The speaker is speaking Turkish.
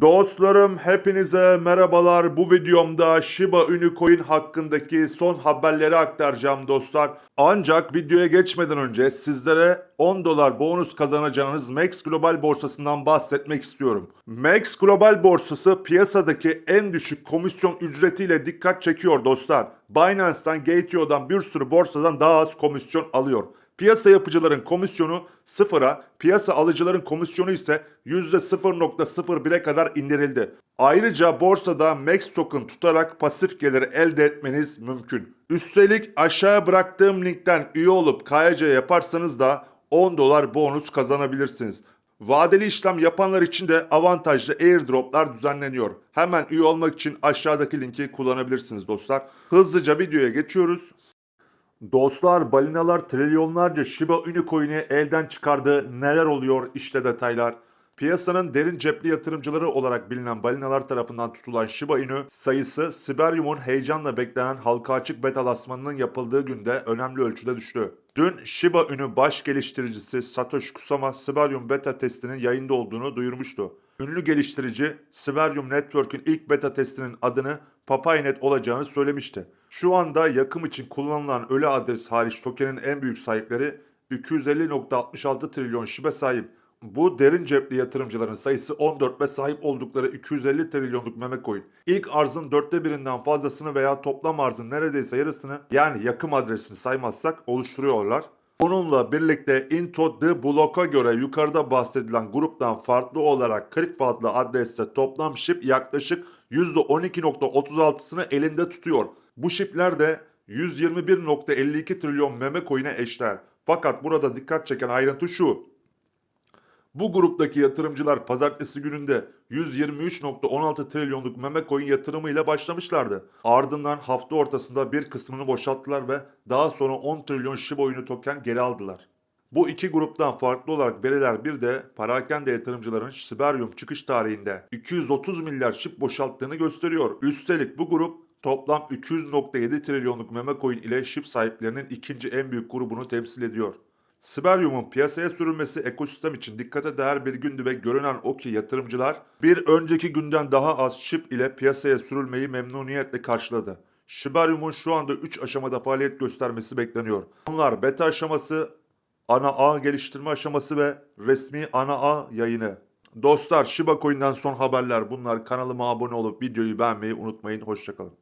Dostlarım hepinize merhabalar. Bu videomda Shiba Inu Coin hakkındaki son haberleri aktaracağım dostlar. Ancak videoya geçmeden önce sizlere 10 dolar bonus kazanacağınız Max Global borsasından bahsetmek istiyorum. Max Global borsası piyasadaki en düşük komisyon ücretiyle dikkat çekiyor dostlar. Binance'dan, Gateo'dan bir sürü borsadan daha az komisyon alıyor. Piyasa yapıcıların komisyonu sıfıra, piyasa alıcıların komisyonu ise %0.01'e kadar indirildi. Ayrıca borsada Max Token tutarak pasif geliri elde etmeniz mümkün. Üstelik aşağıya bıraktığım linkten üye olup KYC yaparsanız da 10 dolar bonus kazanabilirsiniz. Vadeli işlem yapanlar için de avantajlı airdroplar düzenleniyor. Hemen üye olmak için aşağıdaki linki kullanabilirsiniz dostlar. Hızlıca videoya geçiyoruz. Dostlar balinalar trilyonlarca Shiba Inu coin'i elden çıkardı. Neler oluyor? İşte detaylar. Piyasanın derin cepli yatırımcıları olarak bilinen balinalar tarafından tutulan Shiba Inu sayısı Siberium'un heyecanla beklenen halka açık betalasmanının yapıldığı günde önemli ölçüde düştü. Dün Shiba Inu baş geliştiricisi Satoshi Kusama Siberium beta testinin yayında olduğunu duyurmuştu. Ünlü geliştirici Siberium Network'ün ilk beta testinin adını Papaynet olacağını söylemişti. Şu anda yakım için kullanılan ölü adres hariç tokenin en büyük sahipleri 250.66 trilyon şibe sahip. Bu derin cepli yatırımcıların sayısı 14 ve sahip oldukları 250 trilyonluk meme coin. İlk arzın dörtte birinden fazlasını veya toplam arzın neredeyse yarısını yani yakım adresini saymazsak oluşturuyorlar. Bununla birlikte Into the Block'a göre yukarıda bahsedilen gruptan farklı olarak 40 farklı adreste toplam ship yaklaşık %12.36'sını elinde tutuyor. Bu shipler de 121.52 trilyon meme coin'e eşler. Fakat burada dikkat çeken ayrıntı şu. Bu gruptaki yatırımcılar pazartesi gününde 123.16 trilyonluk meme coin yatırımıyla başlamışlardı. Ardından hafta ortasında bir kısmını boşalttılar ve daha sonra 10 trilyon Shiba Inu token geri aldılar. Bu iki gruptan farklı olarak veriler bir de parakende yatırımcıların Siberium çıkış tarihinde 230 milyar şip boşalttığını gösteriyor. Üstelik bu grup toplam 200.7 trilyonluk meme coin ile şip sahiplerinin ikinci en büyük grubunu temsil ediyor. Siberium'un piyasaya sürülmesi ekosistem için dikkate değer bir gündü ve görünen o ki yatırımcılar bir önceki günden daha az şip ile piyasaya sürülmeyi memnuniyetle karşıladı. Siberium'un şu anda 3 aşamada faaliyet göstermesi bekleniyor. Bunlar beta aşaması, ana ağ geliştirme aşaması ve resmi ana ağ yayını. Dostlar Shiba Coin'den son haberler bunlar. Kanalıma abone olup videoyu beğenmeyi unutmayın. Hoşçakalın.